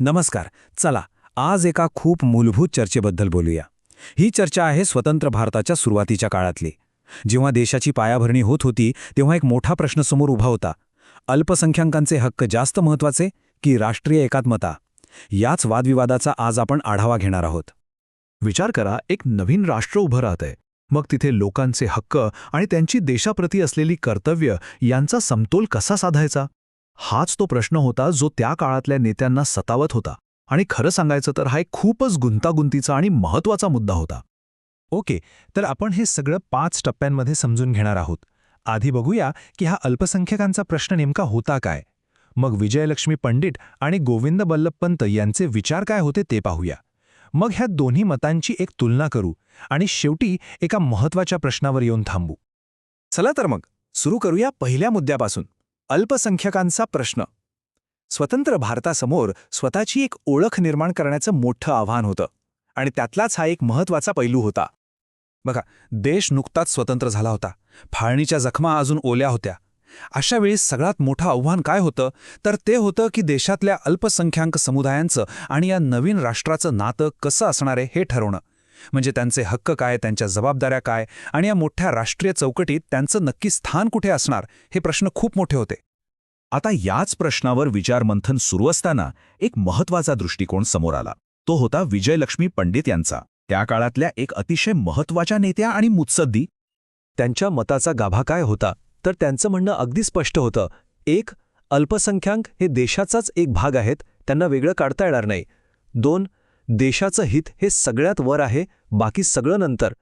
नमस्कार. चला आज एका खूप मूलभूत चर्चेबद्दल बोलूया. ही चर्चा आहे स्वतंत्र भारताच्या सुरुवातीच्या काळातली. जेव्हा देशाची पायाभरणी होत होती तेव्हा एक मोठा प्रश्न समोर उभा होता. अल्पसंख्याकांचे हक्क जास्त महत्त्वाचे की राष्ट्रीय एकात्मता? याच वादविवादाचा आज आपण आढावा घेणार आहोत. विचार करा एक नवीन राष्ट्र उभं राहतंय. मग तिथे लोकांचे हक्क आणि त्यांची देशाप्रती असलेली कर्तव्य यांचा समतोल कसा साधायचा? हाच तो प्रश्न होता जो त्या काळातल्या नेत्यांना सतावत होता. आणि खरं सांगायचं तर हा एक खूपच गुंतागुंतीचा आणि महत्त्वाचा मुद्दा होता. ओके तर आपण हे सगळं पाच टप्प्यांमध्ये समजून घेणार आहोत. आधी बघूया की हा अल्पसंख्यकांचा प्रश्न नेमका होता काय. मग विजयलक्ष्मी पंडित आणि गोविंद बल्लभ पंत यांचे विचार काय होते ते पाहूया. मग ह्या दोन्ही मतांची एक तुलना करू आणि शेवटी एका महत्त्वाच्या प्रश्नावर येऊन थांबू. चला तर मग सुरू करूया पहिल्या मुद्द्यापासून. अल्पसंख्यकांचा प्रश्न. स्वतंत्र भारतासमोर स्वतःची एक ओळख निर्माण करण्याचं मोठं आव्हान होतं आणि त्यातलाच हा एक महत्त्वाचा पैलू होता. बघा देश नुकताच स्वतंत्र झाला होता. फाळणीच्या जखमा अजून ओल्या होत्या. अशा वेळी सगळ्यात मोठं आव्हान काय होतं? तर ते होतं की देशातल्या अल्पसंख्याक समुदायांचं आणि या नवीन राष्ट्राचं नातं कसं असणार आहे हे ठरवणं. म्हणजे त्यांचे हक्क काय त्यांच्या जबाबदाऱ्या काय आणि या मोठ्या राष्ट्रीय चौकटीत त्यांचं नक्की स्थान कुठे असणार हे प्रश्न खूप मोठे होते. आता याच प्रश्नावर विचारमंथन सुरू असताना एक महत्त्वाचा दृष्टिकोन समोर आला. तो होता विजयलक्ष्मी पंडित यांचा. त्या काळातल्या एक अतिशय महत्त्वाच्या नेत्या आणि मुत्सद्दी. त्यांच्या मताचा गाभा काय होता तर त्यांचं म्हणणं अगदी स्पष्ट होतं. एक अल्पसंख्याक हे देशाचाच एक भाग आहेत त्यांना वेगळं काढता येणार नाही. दोन देशाचं हित हे सगळ्यात वर आहे बाकी सगळं नंतर.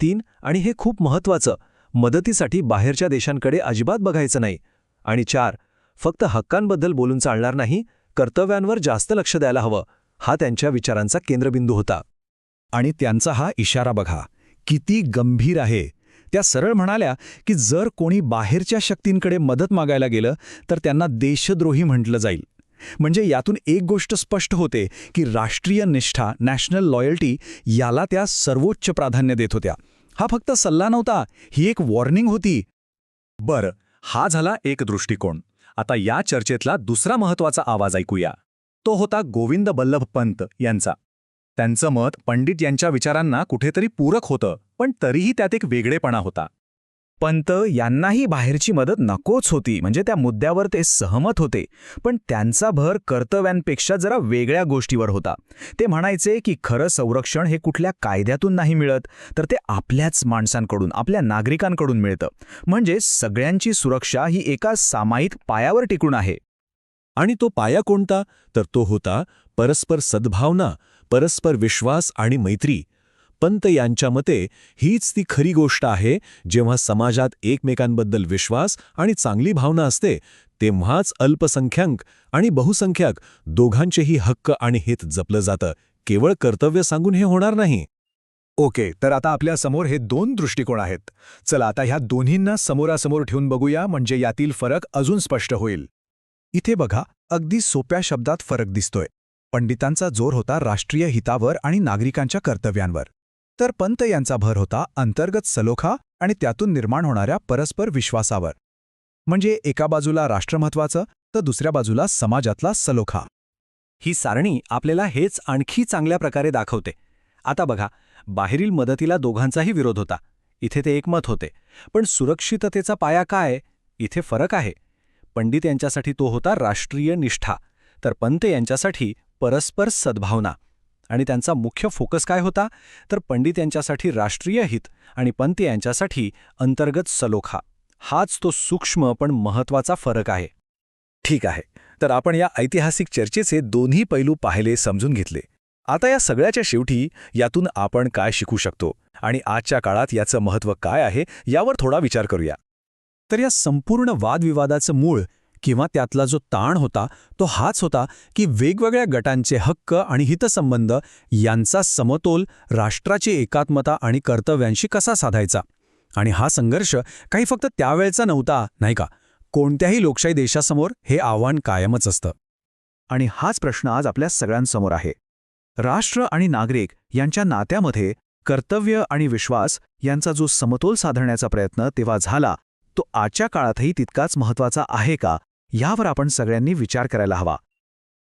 तीन आणि हे खूप महत्वाचं मदतीसाठी बाहेरच्या देशांकडे अजिबात बघायचं नाही. आणि चार फक्त हक्कांबद्दल बोलून चालणार नाही कर्तव्यांवर जास्त लक्ष द्यायला हवं हा त्यांच्या विचारांचा केंद्रबिंदू होता. आणि त्यांचा हा इशारा बघा किती गंभीर आहे. त्या सरळ म्हणाल्या की जर कोणी बाहेरच्या शक्तींकडे मदत मागायला गेलं तर त्यांना देशद्रोही म्हटलं जाईल. म्हणजे यातून एक गोष्ट स्पष्ट होते की राष्ट्रीय निष्ठा नॅशनल लॉयल्टी याला त्या सर्वोच्च प्राधान्य देत होत्या. हा फक्त सल्ला नव्हता ही एक वॉर्निंग होती. बर हा झाला एक दृष्टिकोन. आता या चर्चेतला दुसरा महत्त्वाचा आवाज ऐकूया. तो होता गोविंद बल्लभ पंत यांचा. त्यांचं मत पंडित यांच्या विचारांना कुठेतरी पूरक होतं पण तरीही त्यात एक वेगळेपणा होता. पंत यांनाही बाहेरची मदत नकोच होती. म्हणजे त्या मुद्द्यावर ते सहमत होते. पण त्यांचा भर कर्तव्यांपेक्षा जरा वेगळ्या गोष्टीवर होता. ते म्हणायचे की खरं संरक्षण हे कुठल्या कायद्यातून नाही मिळत तर ते आपल्याच माणसांकडून आपल्या नागरिकांकडून मिळतं. म्हणजे सगळ्यांची सुरक्षा ही एका सामायिक पायावर टिकून आहे. आणि तो पाया कोणता? तर तो होता परस्पर सद्भावना परस्पर विश्वास आणि मैत्री. पंत यांच्या मते हीच ती खरी गोष्ट आहे जेव्हा समाजात एकमेकांबद्दल विश्वास आणि चांगली भावना असते तेव्हाच अल्पसंख्याक आणि बहुसंख्याक दोघांचेही हक्क आणि हित जपलं जातं. केवळ कर्तव्य सांगून हे होणार नाही. ओके तर आता आपल्यासमोर हे दोन दृष्टिकोन आहेत. चला आता ह्या दोन्हींना समोरासमोर ठेवून बघूया म्हणजे यातील फरक अजून स्पष्ट होईल. इथे बघा अगदी सोप्या शब्दात फरक दिसतोय. पंडितांचा जोर होता राष्ट्रीय हितावर आणि नागरिकांच्या कर्तव्यांवर. तर पंत यांचा भर होता अंतर्गत सलोखा आणि त्यातून निर्माण होणाऱ्या परस्पर विश्वासावर. म्हणजे एका बाजूला राष्ट्रमहत्वाचं तर दुसऱ्या बाजूला समाजातला सलोखा. ही सारणी आपल्याला हेच आणखी चांगल्या प्रकारे दाखवते. आता बघा बाहेरील मदतीला दोघांचाही विरोध होता. इथे ते एकमत होते. पण सुरक्षिततेचा पाया काय? इथे फरक आहे. पंडित यांच्यासाठी तो होता राष्ट्रीय निष्ठा. तर पंत यांच्यासाठी परस्पर सद्भावना. आणि त्यांचा मुख्य फोकस काय होता? तर पंडित यांच्यासाठी राष्ट्रीय हित आणि पंत यांच्यासाठी अंतर्गत सलोखा. हाच तो सूक्ष्म पण महत्त्वाचा फरक आहे. ठीक आहे. तर आपण या ऐतिहासिक चर्चेचे दोन्ही पैलू पाहिले समजून घेतले. आता या सगळ्याच्या शेवटी यातून आपण काय शिकू शकतो? आणि आजच्या काळात याचं महत्त्व काय आहे? यावर थोडा विचार करूया. तर या संपूर्ण वादविवादाचं मूळ किंवा त्यातला जो ताण होता तो हाच होता की वेगवेगळ्या गटांचे हक्क आणि हितसंबंध यांचा समतोल राष्ट्राची एकात्मता आणि कर्तव्यांशी कसा साधायचा? आणि हा संघर्ष काही फक्त त्यावेळचा नव्हता नाही का? कोणत्याही लोकशाही देशासमोर हे आव्हान कायमच असतं. आणि हाच प्रश्न आज आपल्या सगळ्यांसमोर आहे. राष्ट्र आणि नागरिक यांच्या नात्यामध्ये कर्तव्य आणि विश्वास यांचा जो समतोल साधण्याचा प्रयत्न तेव्हा झाला तो आजच्या काळातही तितकाच महत्त्वाचा आहे का? यावर आपण सगळ्यांनी विचार करायला हवा.